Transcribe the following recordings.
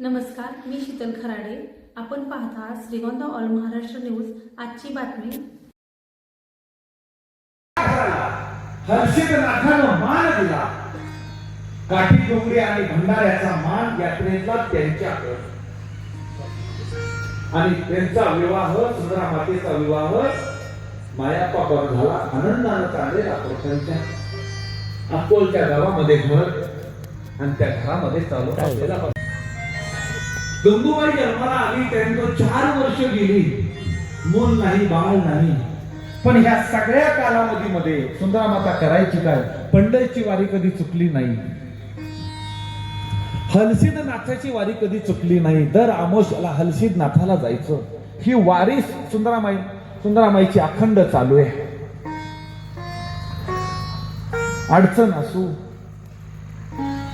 नमस्कार मी शीतल खराडे. आपण पाहता श्रीगोंदा ऑल महाराष्ट्र न्यूज. आजची बातमी. हर्षदनाथानं मान दिला. काठी डोंगरी आणि भंडाऱ्याचा मान यात्रेतला त्यांच्याकडे. आणि त्यांचा विवाह सुंदरा मातेचा विवाह मायापावर झाला आनंदानं चाललेला प्रपंच अकोलच्या गावामध्ये घर आणि त्या घरामध्ये चालू असलेला गंगूबाई जन्माला आली त्यानंतर चार वर्ष गेली. मूल नाही बाळ नाही. पण ह्या सगळ्या कालावधीमध्ये सुंदरामाता करायची काय? पंढरीची वारी कधी चुकली नाही. हलसीद नाथाची वारी कधी चुकली नाही. दर आमोशाला हलसीद नाथाला जायचं. ही वारी सुंदरामाई सुंदरामाईची अखंड चालू आहे. अडचण असू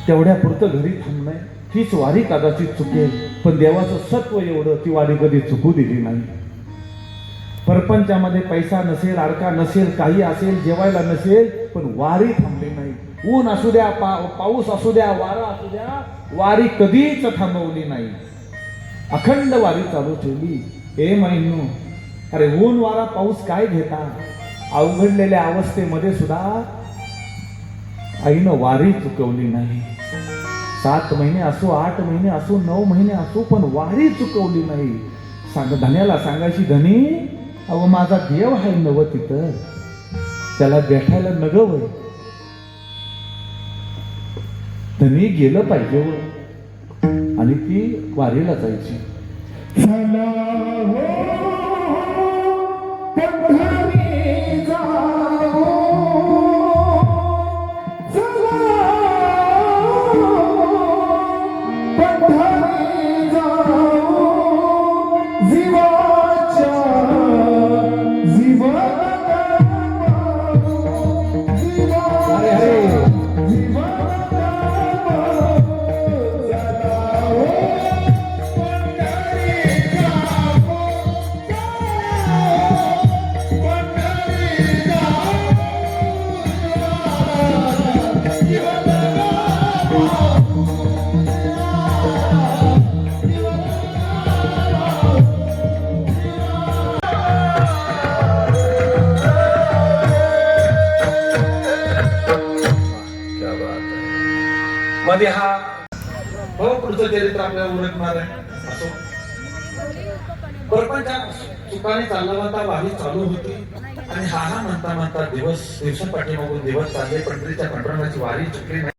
तेवढ्या पुरतं घरी थांबणं तीच वारी कदाचित चुकेल पण देवाचं सत्व एवढं ती वारी कधी चुकू दिली नाही. परपंचामध्ये पैसा नसेल अडका नसेल काही असेल जेवायला नसेल पण वारी थांबली नाही. ऊन असू द्या पा, पाऊस असू द्या वारा असू द्या वारी कधीच थांबवली नाही. अखंड वारी चालू ठेवली. ए महिनो अरे ऊन वारा पाऊस काय घेता? अवघडलेल्या अवस्थेमध्ये सुद्धा आईनं वारी चुकवली नाही. सात महिने असो आठ महिने असो नऊ महिने असो पण वारी चुकवली नाही. सांग धन्याला सांगायची धनी अहो माझा देव आहे नव तिथं. त्याला भेटायला नगव वय. धनी गेलं पाहिजे व. आणि ती वारीला जायची. मध्ये हा हो पुढचं चरित्र आपल्याला उलटणार आहे. असो. परपंचा सुखाने चालला होता वारी चालू होती. आणि हा हा म्हणता म्हणता दिवस दिवसा पाठीमागून दिवस चालले पंढरीच्या पंढरणाची वारी चुकली नाही.